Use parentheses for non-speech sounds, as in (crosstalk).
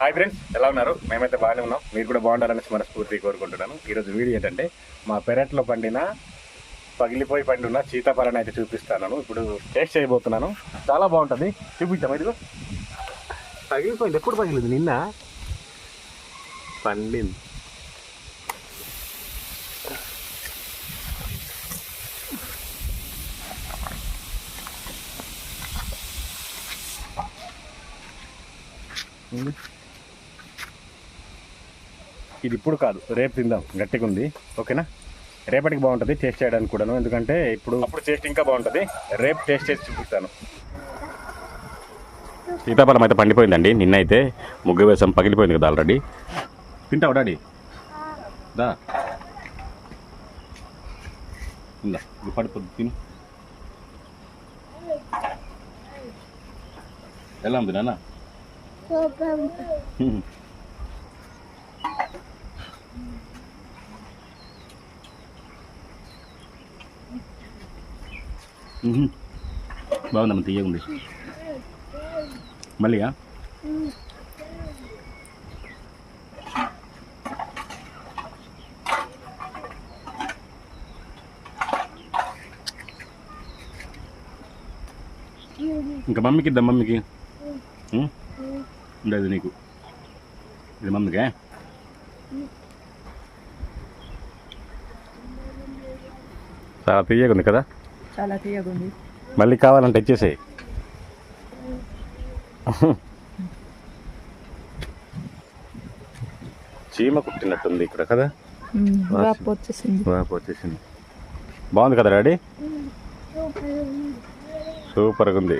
Hi friends ఎలా ఉన్నారు? మేమైతే బాగానే ఉన్నాం. మీరు కూడా బాగుండాలని మనస్ఫూర్తి కోరుకుంటున్నాను. ఈరోజు వీడియో ఏంటంటే మా పెరట్లో పండిన పగిలిపోయి పండిన సీతాఫలాన్ని అయితే చూపిస్తాను. ఇప్పుడు టేస్ట్ చేయబోతున్నాను. చాలా బాగుంటుంది. చూపించాము ఇదిగో. పగిలిపోయింది. ఎప్పుడు పగిలింది? నిన్న పండింది. ఉంది. ఇది ఇప్పుడు కాదు. రేపు తిందాం. గట్టిగా ఉంది. ఓకేనా? రేపటికి బాగుంటుంది టేస్ట్ చేయడానికి కూడాను. ఎందుకంటే ఇప్పుడు అప్పుడు టేస్ట్ ఇంకా బాగుంటుంది. రేపు టేస్ట్ చేసి చూపిస్తాను. సీతాఫలం అయితే పండిపోయిందండి. నిన్నైతే ముగ్గు వేసాం. పగిలిపోయింది కదా ఆల్రెడీ తింటావు డాడీ? దా. ఇందా ఇది పడిపోద్ది. తిను. ఎలా ఉంది నాన్న? (laughs) బాగుందమ్మ తీయగా ఉంది మళ్ళీగా ఇంకా మమ్మీకి ఇద్దాం మమ్మీకి మ్మ్? ఉండదు నీకు ఇది మమ్మీకే చాలా తీయగా ఉంది కదా చాలా తీయగుంది. మళ్ళీ కావాలంటే ఇచ్చేసేయి. చీమ కుట్టినట్టుంది ఇక్కడ కదా? వాపు వచ్చేసింది. వాపు వచ్చేసింది. బాగుంది కదా డాడీ? సూపర్గా ఉంది.